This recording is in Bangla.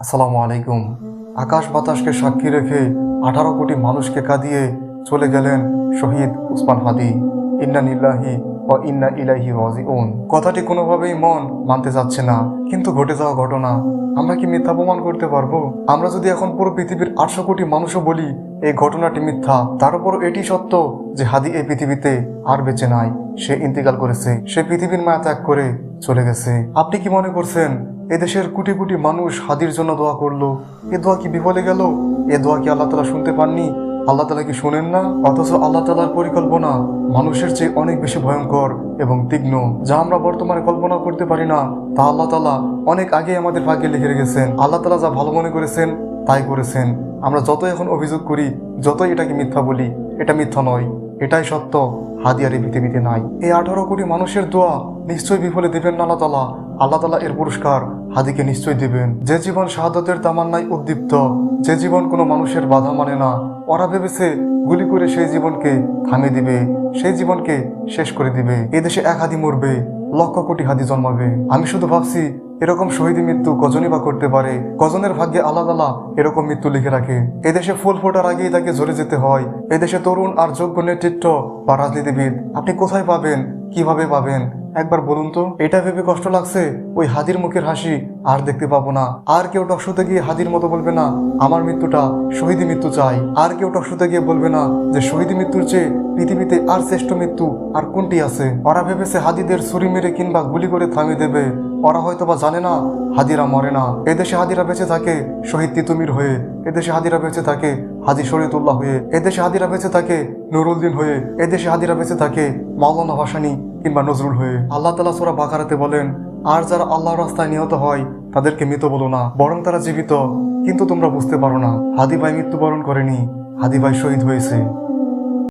আসসালামু আলাইকুম। আকাশ বাতাসকে সাক্ষী রেখে আঠারো কোটি মানুষকে কাঁদিয়ে চলে গেলেন শহীদ উসমান হাদি। ইন্না নিল্লাহি ও ইন্না ইলাহি রাজিউন। কথাটি কোনোভাবেই মন মানতে যাচ্ছে না, কিন্তু ঘটে যাওয়া ঘটনা। আমরা কি মিথ্যা প্রমাণ করতে পারব? আমরা যদি এখন পুরো পৃথিবীর আটশো কোটি মানুষও বলি, এই ঘটনাটি মিথ্যা, তার উপর এটি সত্য যে হাদি এই পৃথিবীতে আর বেঁচে নাই। সে ইন্তিকাল করেছে, সে পৃথিবীর মায়া ত্যাগ করে চলে গেছে। আপনি কি মনে করছেন এদেশের কোটি কোটি মানুষ হাদির জন্য দোয়া করল। এ দোয়া কি বিফলে গেল? এ দোয়া কি আল্লাহ তালা শুনতে পাননি? আল্লাহ তালা কি শোনেন না? অথচ আল্লাহ তালার পরিকল্পনা মানুষের চেয়ে অনেক বেশি ভয়ঙ্কর এবং তীক্ষ্ণ, যা আমরা বর্তমানে কল্পনা করতে পারি না। তা আল্লাহ তালা অনেক আগে আমাদের ভাগ্যে লিখে রেখেছেন। আল্লাহ তালা যা ভালো মনে করেছেন, তাই করেছেন। আমরা যত এখন অভিযোগ করি, যতই এটাকে মিথ্যা বলি, এটা মিথ্যা নয়। এটাই সত্য, হাদিয়ার পৃথিবীতে নাই। এই আঠারো কোটি মানুষের দোয়া নিশ্চয়ই বিফলে দেবেন না আল্লাহ তালা। আল্লাহ তালা এর পুরস্কার হাদিকে নিশ্চয়ই দিবেন। যে জীবন শাহাদতের তামান্নায় উদ্দীপ্ত, যে জীবন কোনো মানুষের বাধা মানে না, ওরা ভেবেছে গুলি করে সেই জীবনকে থামিয়ে দিবে, সেই জীবনকে শেষ করে দিবে। এদেশে এক হাদি মরবে, লক্ষ কোটি হাদি জন্মাবে। আমি শুধু ভাবছি, এরকম শহীদ মৃত্যু কজনই বা করতে পারে? কজনের ভাগ্যে আলাদা আলাদা এরকম মৃত্যু লিখে রাখে। এদেশে ফুল ফোটার আগেই তাকে ঝরে যেতে হয়। এদেশে তরুণ আর যোগ্য নেতৃত্ব বা রাজনীতিবিদ, আপনি কোথায় পাবেন, কীভাবে পাবেন? একবার বলুন তো, এটা ভেবে কষ্ট লাগছে? ওই হাদির মুখের হাসি আর দেখতে পাবো না। আর কেউ টকশোতে গিয়ে হাদির মতো বলবে না, আমার মৃত্যুটা শহীদি মৃত্যু চাই। আর কেউ টকশোতে গিয়ে বলবে না, যে শহীদি মৃত্যুর চেয়ে পৃথিবীতে আর শ্রেষ্ঠ মৃত্যু আর কোনটি আছে? ওরা ভেবেছে হাদিদের ছুরি মেরে কিংবা গুলি করে থামিয়ে দেবে। ওরা হয়তো বা জানে না হাদিরা মরে না। এদেশে হাদিরা বেঁচে থাকে শহীদ তিতুমির হয়ে। এদেশে হাদিরা বেঁচে থাকে হাজি শরীয়তুল্লাহ হয়ে। এদেশে হাদিরা বেঁচে থাকে নুরুদ্দিন হয়ে। এদেশে হাদিরা বেঁচে থাকে মাওলানা ভাসানি কিংবা নজরুল হয়ে আল্লাহ তালা সোরা বাকারাতে বলেন, আর যারা আল্লাহর রাস্তায় নিহত হয়, তাদেরকে মৃত বলো না। বরং তারা জীবিত, কিন্তু তোমরা বুঝতে পারো না। হাদি ভাই মৃত্যুবরণ করেনি, হাদি ভাই শহীদ হয়েছে।